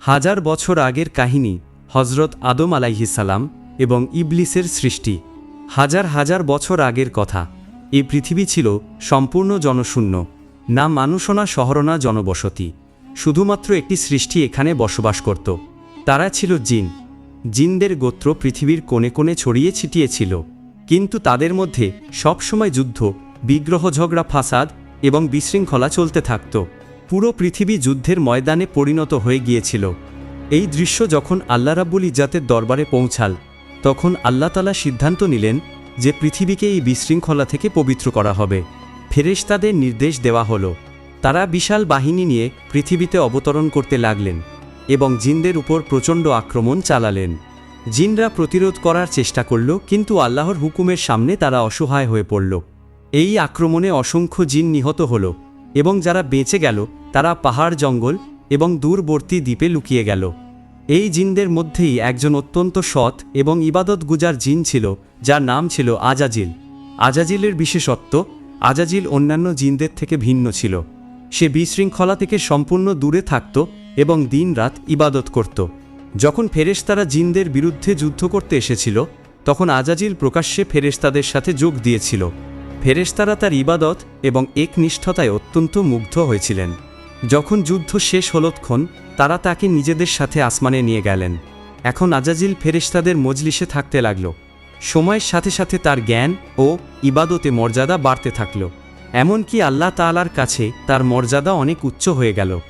হাজার বছর আগের কাহিনী হজরত আদম আলাইহিসাল্লাম এবং ইবলিসের সৃষ্টি। হাজার হাজার বছর আগের কথা। এই পৃথিবী ছিল সম্পূর্ণ জনশূন্য। না মানুষনা শহরনা জনবসতি। শুধুমাত্র একটি সৃষ্টি এখানে বসবাস করত। তারা ছিল জিন। জিনদের গোত্র পৃথিবীর কোণে কোণে ছড়িয়ে ছিটিয়ে ছিল কিন্তু তাদের মধ্যে সবসময় যুদ্ধ, বিগ্রহ ঝগড়া, ফাসাদ এবং বিশৃঙ্খলা চলতে থাকত। পুরো পৃথিবী যুদ্ধের ময়দানে পরিণত হয়ে গিয়েছিল। এই দৃশ্য যখন আল্লাহ রাব্বুল ইজাতের দরবারে পৌঁছাল, তখন আল্লাহ তালা সিদ্ধান্ত নিলেন যে পৃথিবীকে এই বিশৃঙ্খলা থেকে পবিত্র করা হবে। ফেরেশতাদের নির্দেশ দেওয়া হলো, তারা বিশাল বাহিনী নিয়ে পৃথিবীতে অবতরণ করতে লাগলেন এবং জিনদের উপর প্রচণ্ড আক্রমণ চালালেন। জিনরা প্রতিরোধ করার চেষ্টা করল, কিন্তু আল্লাহর হুকুমের সামনে তারা অসহায় হয়ে পড়ল। এই আক্রমণে অসংখ্য জিন নিহত হল। এবং যারা বেঁচে গেল, তারা পাহাড় জঙ্গল এবং দূরবর্তী দ্বীপে লুকিয়ে গেল। এই জিনদের মধ্যেই একজন অত্যন্ত সৎ এবং ইবাদত গুজার জিন ছিল, যার নাম ছিল আজাজিল। আজাজিলের বিশেষত্ব, আজাজিল অন্যান্য জিনদের থেকে ভিন্ন ছিল। সে বিশৃঙ্খলা থেকে সম্পূর্ণ দূরে থাকত এবং দিনরাত ইবাদত করত। যখন ফেরেশতারা জিনদের বিরুদ্ধে যুদ্ধ করতে এসেছিল, তখন আজাজিল প্রকাশ্যে ফেরেশতাদের সাথে যোগ দিয়েছিল। ফেরেশতারা তার ইবাদত এবং একনিষ্ঠতায় অত্যন্ত মুগ্ধ হয়েছিলেন। যখন যুদ্ধ শেষ হলতক্ষণ তারা তাকে নিজেদের সাথে আসমানে নিয়ে গেলেন। এখন আজাজিল ফেরেশতাদের মজলিসে থাকতে লাগল। সময়ের সাথে সাথে তার জ্ঞান ও ইবাদতে মর্যাদা বাড়তে থাকল। এমনকি আল্লাহ তাআলার কাছে তার মর্যাদা অনেক উচ্চ হয়ে গেল।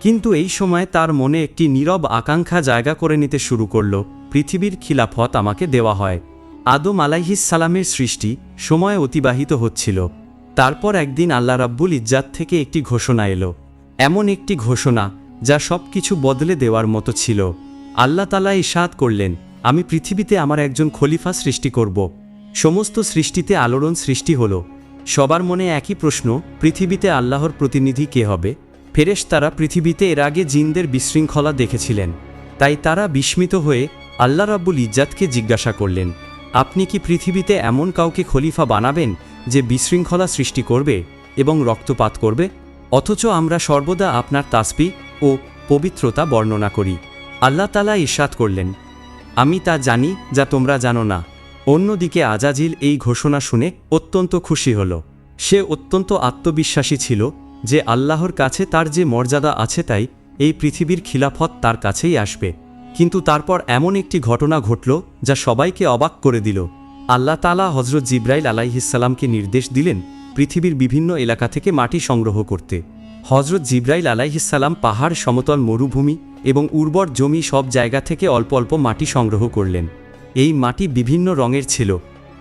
কিন্তু এই সময় তার মনে একটি নীরব আকাঙ্ক্ষা জায়গা করে নিতে শুরু করল, পৃথিবীর খিলাফত আমাকে দেওয়া হয়। আদম সালামের সৃষ্টি সময় অতিবাহিত হচ্ছিল। তারপর একদিন আল্লাহ রাব্বুল ইজ্জাত থেকে একটি ঘোষণা এলো। এমন একটি ঘোষণা যা সব কিছু বদলে দেওয়ার মতো ছিল। আল্লাহ তালা ইশাদ করলেন, আমি পৃথিবীতে আমার একজন খলিফা সৃষ্টি করব। সমস্ত সৃষ্টিতে আলোড়ন সৃষ্টি হলো। সবার মনে একই প্রশ্ন, পৃথিবীতে আল্লাহর প্রতিনিধি কে হবে? ফেরেশ তারা পৃথিবীতে এর আগে জিনদের বিশৃঙ্খলা দেখেছিলেন। তাই তারা বিস্মিত হয়ে আল্লাহ রাব্বুল ইজ্জাতকে জিজ্ঞাসা করলেন আপনি কি পৃথিবীতে এমন কাউকে খলিফা বানাবেন যে বিশৃঙ্খলা সৃষ্টি করবে এবং রক্তপাত করবে? অথচ আমরা সর্বদা আপনার তাসপি ও পবিত্রতা বর্ণনা করি। আল্লাহ তালা ইরশাদ করলেন, আমি তা জানি যা তোমরা জানো না। অন্যদিকে আজাজিল এই ঘোষণা শুনে অত্যন্ত খুশি হল। সে অত্যন্ত আত্মবিশ্বাসী ছিল যে আল্লাহর কাছে তার যে মর্যাদা আছে তাই এই পৃথিবীর খিলাফত তার কাছেই আসবে। কিন্তু তারপর এমন একটি ঘটনা ঘটল যা সবাইকে অবাক করে দিল। আল্লাহ তালা হজরত জিব্রাইল আলাইহিসাল্লামকে নির্দেশ দিলেন পৃথিবীর বিভিন্ন এলাকা থেকে মাটি সংগ্রহ করতে। হজরত জিব্রাইল আলাইহিসাল্লাম পাহাড় সমতল মরুভূমি এবং উর্বর জমি সব জায়গা থেকে অল্প অল্প মাটি সংগ্রহ করলেন। এই মাটি বিভিন্ন রঙের ছিল,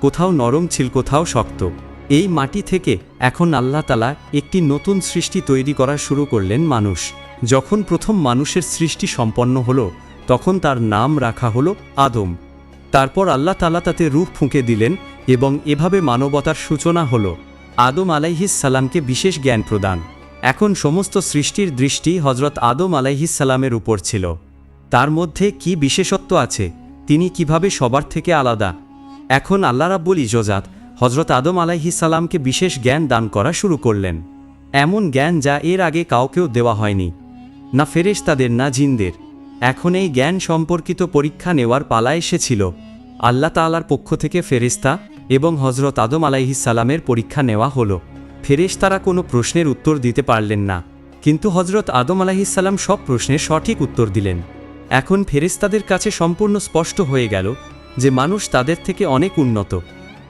কোথাও নরম ছিল, কোথাও শক্ত। এই মাটি থেকে এখন আল্লাহ তালা একটি নতুন সৃষ্টি তৈরি করা শুরু করলেন মানুষ। যখন প্রথম মানুষের সৃষ্টি সম্পন্ন হলো তখন তার নাম রাখা হলো আদম। তারপর আল্লাহ তালা তাতে রূপ ফুঁকে দিলেন এবং এভাবে মানবতার সূচনা হল। আদম আলাইহিস সালামকে বিশেষ জ্ঞান প্রদান। এখন সমস্ত সৃষ্টির দৃষ্টি হজরত আদম আলাইহিস সালামের উপর ছিল। তার মধ্যে কি বিশেষত্ব আছে, তিনি কীভাবে সবার থেকে আলাদা? এখন আল্লাহ রাব্বুল ইজোজাত হজরত আদম সালামকে বিশেষ জ্ঞান দান করা শুরু করলেন। এমন জ্ঞান যা এর আগে কাউকেও দেওয়া হয়নি। না ফেরেশ তাদের না জিনদের। এখন এই জ্ঞান সম্পর্কিত পরীক্ষা নেওয়ার পালা এসেছিল। আল্লাহ তাআলার পক্ষ থেকে ফেরেশতা এবং হজরত আদম আলাইহিসালামের পরীক্ষা নেওয়া হলো। ফেরেশতারা কোনো প্রশ্নের উত্তর দিতে পারলেন না, কিন্তু হজরত আদম আলাইহিসাল্লাম সব প্রশ্নের সঠিক উত্তর দিলেন। এখন ফেরেশতাদের কাছে সম্পূর্ণ স্পষ্ট হয়ে গেল যে মানুষ তাদের থেকে অনেক উন্নত।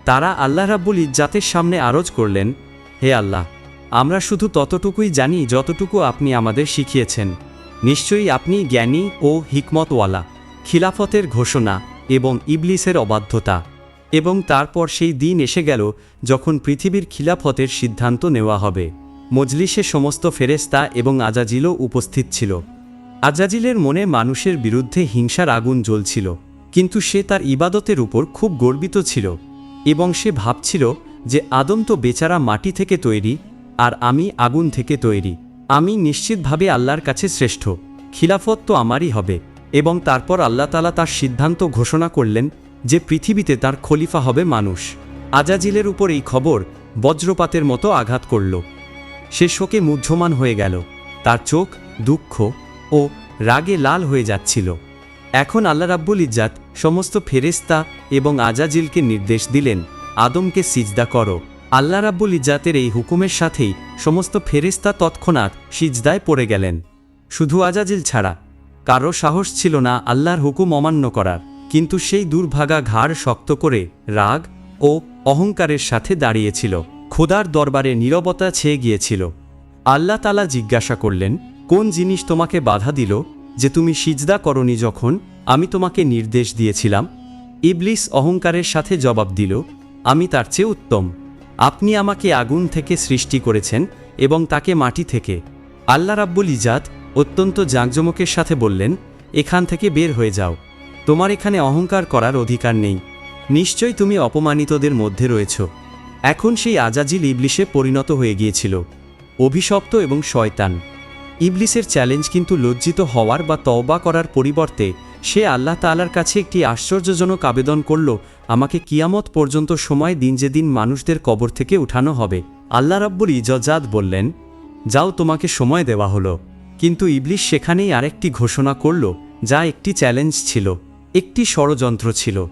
তারা আল্লাহ রাব্বুল ইজ্জাতের সামনে আরজ করলেন, হে আল্লাহ, আমরা শুধু ততটুকুই জানি যতটুকু আপনি আমাদের শিখিয়েছেন। নিশ্চয়ই আপনি জ্ঞানী ও হিকমতওয়ালা, খিলাফতের ঘোষণা এবং ইবলিসের অবাধ্যতা। এবং তারপর সেই দিন এসে গেল যখন পৃথিবীর খিলাফতের সিদ্ধান্ত নেওয়া হবে। মজলিসে সমস্ত ফেরেস্তা এবং আজাজিলও উপস্থিত ছিল। আজাজিলের মনে মানুষের বিরুদ্ধে হিংসার আগুন জ্বলছিল, কিন্তু সে তার ইবাদতের উপর খুব গর্বিত ছিল এবং সে ভাবছিল যে আদম তো বেচারা মাটি থেকে তৈরি, আর আমি আগুন থেকে তৈরি। আমি নিশ্চিতভাবে আল্লাহর কাছে শ্রেষ্ঠ। খিলাফত তো আমারই হবে, এবং তারপর আল্লাহ তালা তার সিদ্ধান্ত ঘোষণা করলেন যে পৃথিবীতে তার খলিফা হবে মানুষ। আজাজিলের উপর এই খবর বজ্রপাতের মতো আঘাত করল। সে শোকে মুহ্যমান হয়ে গেল। তার চোখ দুঃখ ও রাগে লাল হয়ে যাচ্ছিল। এখন আল্লাহ রাব্বুল ইজ্জাত সমস্ত ফেরেস্তা এবং আজাজিলকে নির্দেশ দিলেন, আদমকে সিজদা করো। আল্লাহ রাব্বুল ইজ্জাতের এই হুকুমের সাথেই সমস্ত ফেরেস্তা তৎক্ষণাৎ সিজদায় পড়ে গেলেন। শুধু আজাজিল ছাড়া কারও সাহস ছিল না আল্লাহর হুকুম অমান্য করার। কিন্তু সেই দুর্ভাগা ঘাড় শক্ত করে রাগ ও অহংকারের সাথে দাঁড়িয়েছিল। খোদার দরবারে নীরবতা ছেয়ে গিয়েছিল। আল্লাহ তালা জিজ্ঞাসা করলেন, কোন জিনিস তোমাকে বাধা দিল যে তুমি সিজদা করনি যখন আমি তোমাকে নির্দেশ দিয়েছিলাম? ইবলিস অহংকারের সাথে জবাব দিল, আমি তার চেয়ে উত্তম। আপনি আমাকে আগুন থেকে সৃষ্টি করেছেন এবং তাকে মাটি থেকে। আল্লাহ রাব্বুল ইজাদ অত্যন্ত জাঁকজমকের সাথে বললেন, এখান থেকে বের হয়ে যাও। তোমার এখানে অহংকার করার অধিকার নেই। নিশ্চয় তুমি অপমানিতদের মধ্যে রয়েছ। এখন সেই আজাজিল ইবলিশে পরিণত হয়ে গিয়েছিল। অভিশপ্ত এবং শয়তান। ইবলিসের চ্যালেঞ্জ কিন্তু লজ্জিত হওয়ার বা তওবা করার পরিবর্তে সে আল্লাহ তাআলার কাছে একটি আশ্চর্যজনক আবেদন করল, আমাকে কিয়ামত পর্যন্ত সময় দিন যে দিন মানুষদের কবর থেকে উঠানো হবে। আল্লাহ রাব্বুল ইজজাদ বললেন, যাও, তোমাকে সময় দেওয়া হলো। কিন্তু ইবলিশ সেখানেই আরেকটি ঘোষণা করল, যা একটি চ্যালেঞ্জ ছিল, একটি ষড়যন্ত্র ছিল।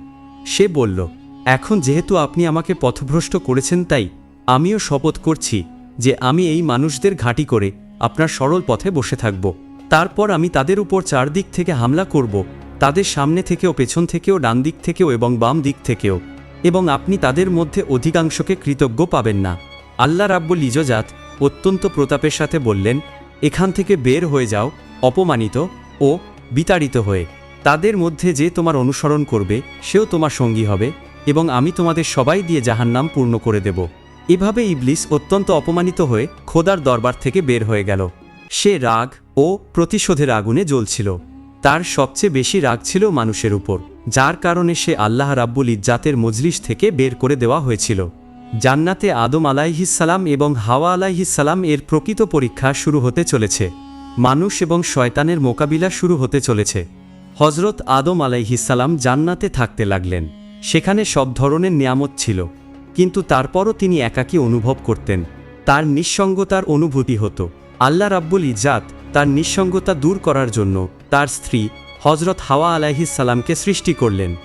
সে বলল, এখন যেহেতু আপনি আমাকে পথভ্রষ্ট করেছেন তাই, আমিও শপথ করছি যে আমি এই মানুষদের ঘাঁটি করে আপনার সরল পথে বসে থাকব। তারপর আমি তাদের উপর চারদিক থেকে হামলা করব তাদের সামনে থেকেও, পেছন থেকেও, ডান দিক থেকেও এবং বাম দিক থেকেও। এবং আপনি তাদের মধ্যে অধিকাংশকে কৃতজ্ঞ পাবেন না। আল্লাহ রাব্বুল ইজজাত অত্যন্ত প্রতাপের সাথে বললেন, এখান থেকে বের হয়ে যাও, অপমানিত ও বিতাড়িত হয়ে। তাদের মধ্যে যে তোমার অনুসরণ করবে, সেও তোমার সঙ্গী হবে এবং আমি তোমাদের সবাই দিয়ে জাহান্নাম পূর্ণ করে দেব। এভাবে ইবলিস অত্যন্ত অপমানিত হয়ে খোদার দরবার থেকে বের হয়ে গেল। সে রাগ ও প্রতিশোধের আগুনে জ্বলছিল। তার সবচেয়ে বেশি রাগ ছিল মানুষের উপর, যার কারণে সে আল্লাহ রাব্বুল ইজ্জাতের মজলিস থেকে বের করে দেওয়া হয়েছিল। জান্নাতে আদম আলাইহিসালাম এবং হাওয়া আলাইহিসালাম এর প্রকৃত পরীক্ষা শুরু হতে চলেছে। মানুষ এবং শয়তানের মোকাবিলা শুরু হতে চলেছে। হজরত আদম আলাইহিসালাম জান্নাতে থাকতে লাগলেন। সেখানে সব ধরনের নিয়ামত ছিল। কিন্তু তারপরও তিনি একাকী অনুভব করতেন। তার নিঃসঙ্গতার অনুভূতি হতো। আল্লাহ রাব্বুল ইজাত তার নিঃসঙ্গতা দূর করার জন্য তার স্ত্রী হজরত হাওয়া আলাইহিসালামকে সৃষ্টি করলেন।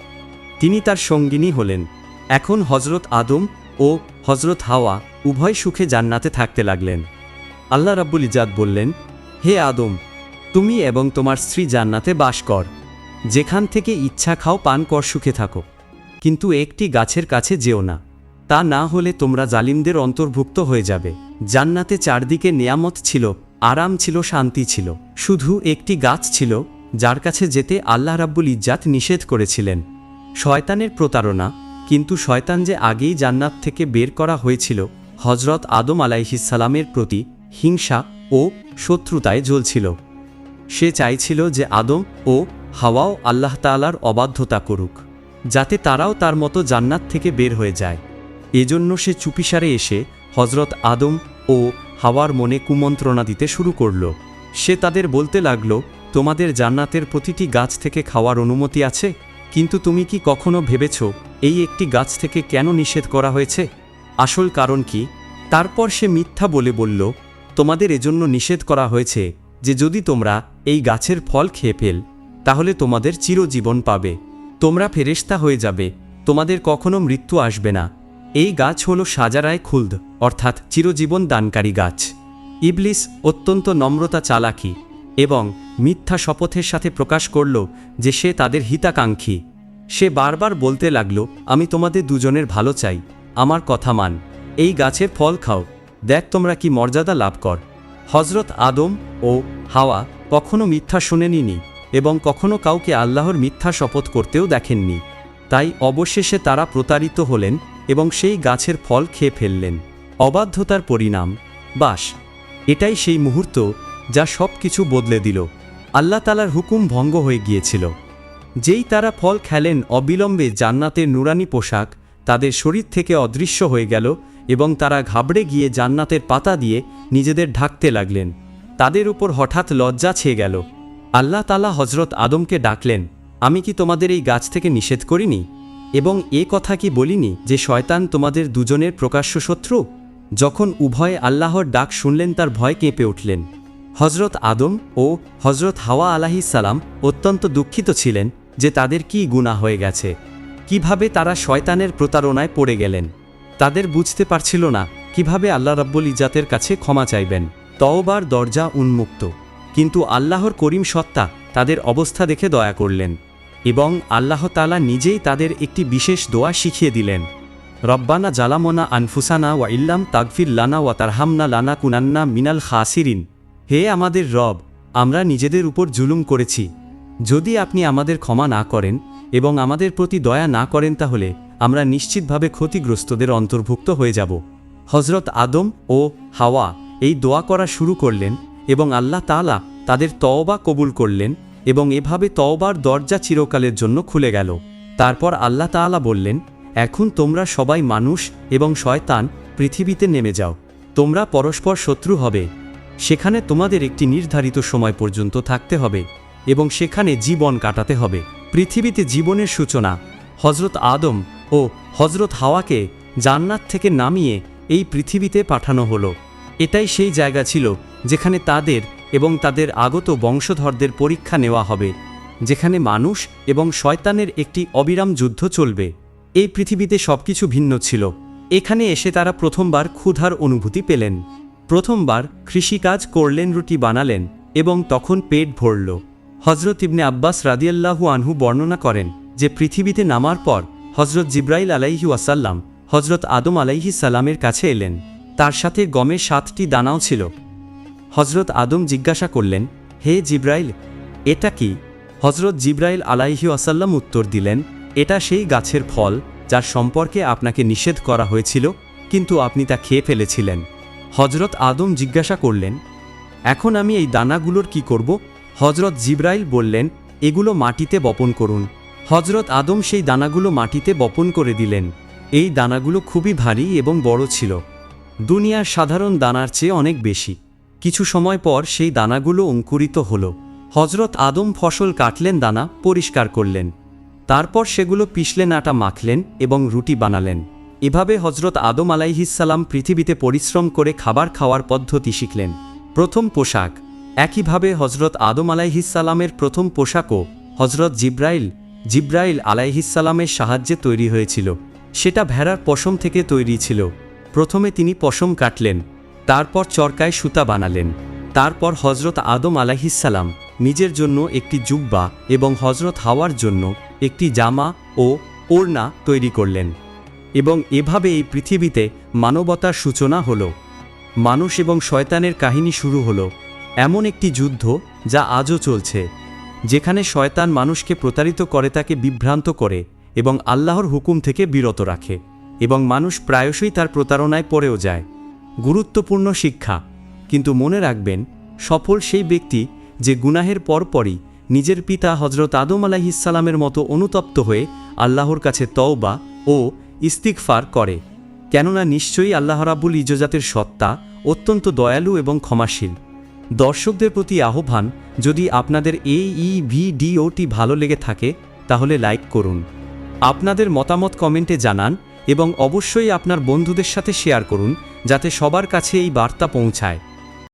তিনি তার সঙ্গিনী হলেন। এখন হজরত আদম ও হজরত হাওয়া উভয় সুখে জান্নাতে থাকতে লাগলেন। আল্লাহ রাব্বুল ইজাদ বললেন, হে আদম, তুমি এবং তোমার স্ত্রী জান্নাতে বাস কর। যেখান থেকে ইচ্ছা খাও পান কর, সুখে থাকো। কিন্তু একটি গাছের কাছে যেও না। তা না হলে তোমরা জালিমদের অন্তর্ভুক্ত হয়ে যাবে। জান্নাতে চারদিকে নিয়ামত ছিল আরাম ছিল, শান্তি ছিল। শুধু একটি গাছ ছিল, যার কাছে যেতে আল্লাহ রাব্বুল ইজ্জাত নিষেধ করেছিলেন। শয়তানের প্রতারণা, কিন্তু শয়তান যে আগেই জান্নাত থেকে বের করা হয়েছিল হজরত আদম আলাইহিসালামের প্রতি হিংসা ও শত্রুতায় জ্বলছিল। সে চাইছিল যে আদম ও হাওয়াও আল্লাহ তাআলার অবাধ্যতা করুক, যাতে তারাও তার মতো জান্নাত থেকে বের হয়ে যায়। এজন্য সে চুপিসারে এসে হজরত আদম ও হাওয়ার মনে কুমন্ত্রণা দিতে শুরু করল। সে তাদের বলতে লাগল, তোমাদের জান্নাতের প্রতিটি গাছ থেকে খাওয়ার অনুমতি আছে? কিন্তু তুমি কি কখনো ভেবেছ, এই একটি গাছ থেকে কেন নিষেধ করা হয়েছে? আসল কারণ কি? তারপর সে মিথ্যা বলে বলল, তোমাদের এজন্য নিষেধ করা হয়েছে যে যদি তোমরা এই গাছের ফল খেয়ে ফেল, তাহলে তোমাদের চিরজীবন পাবে। তোমরা ফেরেশতা হয়ে যাবে। তোমাদের কখনো মৃত্যু আসবে না। এই গাছ হল সাজারায় খুলদ, অর্থাৎ চিরজীবন দানকারী গাছ। ইবলিস অত্যন্ত নম্রতা চালাকি এবং মিথ্যা শপথের সাথে প্রকাশ করল যে সে তাদের হিতাকাঙ্ক্ষী। সে বারবার বলতে লাগল, আমি তোমাদের দুজনের ভালো চাই, আমার কথা মান, এই গাছের ফল খাও, দেখ তোমরা কি মর্যাদা লাভ কর। হজরত আদম ও হাওয়া কখনো মিথ্যা শোনেনি এবং কখনো কাউকে আল্লাহর মিথ্যা শপথ করতেও দেখেননি। তাই অবশেষে তারা প্রতারিত হলেন এবং সেই গাছের ফল খেয়ে ফেললেন। অবাধ্যতার পরিণাম, বাস। এটাই সেই মুহূর্ত যা সব কিছু বদলে দিল। আল্লাহ তালার হুকুম ভঙ্গ হয়ে গিয়েছিল। যেই তারা ফল খেলেন অবিলম্বে জান্নাতের নুরানি পোশাক, তাদের শরীর থেকে অদৃশ্য হয়ে গেল এবং তারা ঘাবড়ে গিয়ে জান্নাতের পাতা দিয়ে নিজেদের ঢাকতে লাগলেন। তাদের উপর হঠাৎ লজ্জা ছেয়ে গেল। আল্লাহ তালা হজরত আদমকে ডাকলেন, আমি কি তোমাদের এই গাছ থেকে নিষেধ করিনি? এবং এ কথা কি বলিনি যে শয়তান তোমাদের দুজনের প্রকাশ্য শত্রু? যখন উভয়ে আল্লাহর ডাক শুনলেন তার ভয় কেঁপে উঠলেন। হজরত আদম ও হজরত হাওয়া আলাহি সালাম অত্যন্ত দুঃখিত ছিলেন যে তাদের কি গুণা হয়ে গেছে। কীভাবে তারা শয়তানের প্রতারণায় পড়ে গেলেন? তাদের বুঝতে পারছিল না কীভাবে আল্লাহ রাব্বুল ইজাতের কাছে ক্ষমা চাইবেন। তওবার দরজা উন্মুক্ত। কিন্তু আল্লাহর করিম সত্তা তাদের অবস্থা দেখে দয়া করলেন। এবং আল্লাহ তালা নিজেই তাদের একটি বিশেষ দোয়া শিখিয়ে দিলেন। রব্বানা জালামনা আনফুসানা ওয়া ইল্লাম তাগফির লানা ওয়া তারহামনা লানা কুনান্না মিনাল খাসিরিন। হে আমাদের রব, আমরা নিজেদের উপর জুলুম করেছি। যদি আপনি আমাদের ক্ষমা না করেন এবং আমাদের প্রতি দয়া না করেন তাহলে আমরা নিশ্চিতভাবে ক্ষতিগ্রস্তদের অন্তর্ভুক্ত হয়ে যাব। হজরত আদম ও হাওয়া এই দোয়া করা শুরু করলেন এবং আল্লাহ তাআলা তাদের তওবা কবুল করলেন এবং এভাবে তওবার দরজা চিরকালের জন্য খুলে গেল। তারপর আল্লাহ তাআলা বললেন, এখন তোমরা সবাই মানুষ এবং শয়তান, পৃথিবীতে নেমে যাও। তোমরা পরস্পর শত্রু হবে। সেখানে তোমাদের একটি নির্ধারিত সময় পর্যন্ত থাকতে হবে এবং সেখানে জীবন কাটাতে হবে। পৃথিবীতে জীবনের সূচনা হজরত আদম ও হজরত হাওয়াকে জান্নাত থেকে নামিয়ে এই পৃথিবীতে পাঠানো হলো। এটাই সেই জায়গা ছিল যেখানে তাদের এবং তাদের আগত বংশধরদের পরীক্ষা নেওয়া হবে, যেখানে মানুষ এবং শয়তানের একটি অবিরাম যুদ্ধ চলবে। এই পৃথিবীতে সবকিছু ভিন্ন ছিল। এখানে এসে তারা প্রথমবার ক্ষুধার অনুভূতি পেলেন। প্রথমবার কৃষিকাজ করলেন, রুটি বানালেন এবং তখন পেট ভরল। হজরত ইবনে আব্বাস রাদিয়াল্লাহু আনহু বর্ণনা করেন যে, পৃথিবীতে নামার পর হজরত জিব্রাইল আলাইহি ওয়াসাল্লাম হজরত আদম আলাইহি সালামের কাছে এলেন। তার সাথে গমের সাতটি দানাও ছিল। হজরত আদম জিজ্ঞাসা করলেন, হে জিব্রাইল, এটা কি? হজরত জিব্রাইল আলাইহি আসাল্লাম উত্তর দিলেন, এটা সেই গাছের ফল, যার সম্পর্কে আপনাকে নিষেধ করা হয়েছিল, কিন্তু আপনি তা খেয়ে ফেলেছিলেন। হজরত আদম জিজ্ঞাসা করলেন, এখন আমি এই দানাগুলোর কি করব? হজরত জিব্রাইল বললেন, এগুলো মাটিতে বপন করুন। হজরত আদম সেই দানাগুলো মাটিতে বপন করে দিলেন। এই দানাগুলো খুবই ভারী এবং বড় ছিল। দুনিয়ার সাধারণ দানার চেয়ে অনেক বেশি। কিছু সময় পর সেই দানাগুলো অঙ্কুরিত হল। হজরত আদম ফসল কাটলেন, দানা পরিষ্কার করলেন। তারপর সেগুলো পিষলেন, আটা মাখলেন এবং রুটি বানালেন। এভাবে হজরত আদম আলাইহিসাল্লাম পৃথিবীতে পরিশ্রম করে খাবার খাওয়ার পদ্ধতি শিখলেন। প্রথম পোশাক। একইভাবে হজরত আদম আলাইহিসাল্লামের প্রথম পোশাকও হজরত জিব্রাইল জিব্রাইল আলাইহিসাল্লামের সাহায্যে তৈরি হয়েছিল। সেটা ভেড়ার পশম থেকে তৈরি ছিল। প্রথমে তিনি পশম কাটলেন। তারপর চরকায় সুতা বানালেন। তারপর হজরত আদম আলাহিসাল্লাম নিজের জন্য একটি জুব্বা এবং হজরত হাওয়ার জন্য একটি জামা ও ওড়না তৈরি করলেন। এবং এভাবে এই পৃথিবীতে মানবতার সূচনা হল। মানুষ এবং শয়তানের কাহিনী শুরু হল এমন একটি যুদ্ধ যা আজও চলছে, যেখানে শয়তান মানুষকে প্রতারিত করে, তাকে বিভ্রান্ত করে এবং আল্লাহর হুকুম থেকে বিরত রাখে এবং মানুষ প্রায়শই তার প্রতারণায় পড়েও যায়। গুরুত্বপূর্ণ শিক্ষা। কিন্তু মনে রাখবেন, সফল সেই ব্যক্তি যে গুনাহের পরপরই নিজের পিতা হজরত আদম আলাহিসাল্লামের মতো অনুতপ্ত হয়ে আল্লাহর কাছে তওবা ও ইস্তিকফার করে। কেননা নিশ্চয়ই আল্লাহ রাবুল ইজজাতের সত্তা অত্যন্ত দয়ালু এবং ক্ষমাশীল। দর্শকদের প্রতি আহ্বান, যদি আপনাদের এই ভিডিওটি ভালো লেগে থাকে, তাহলে লাইক করুন। আপনাদের মতামত কমেন্টে জানান এবং অবশ্যই আপনার বন্ধুদের সাথে শেয়ার করুন। যাতে সবার কাছে এই বার্তা পৌঁছায়।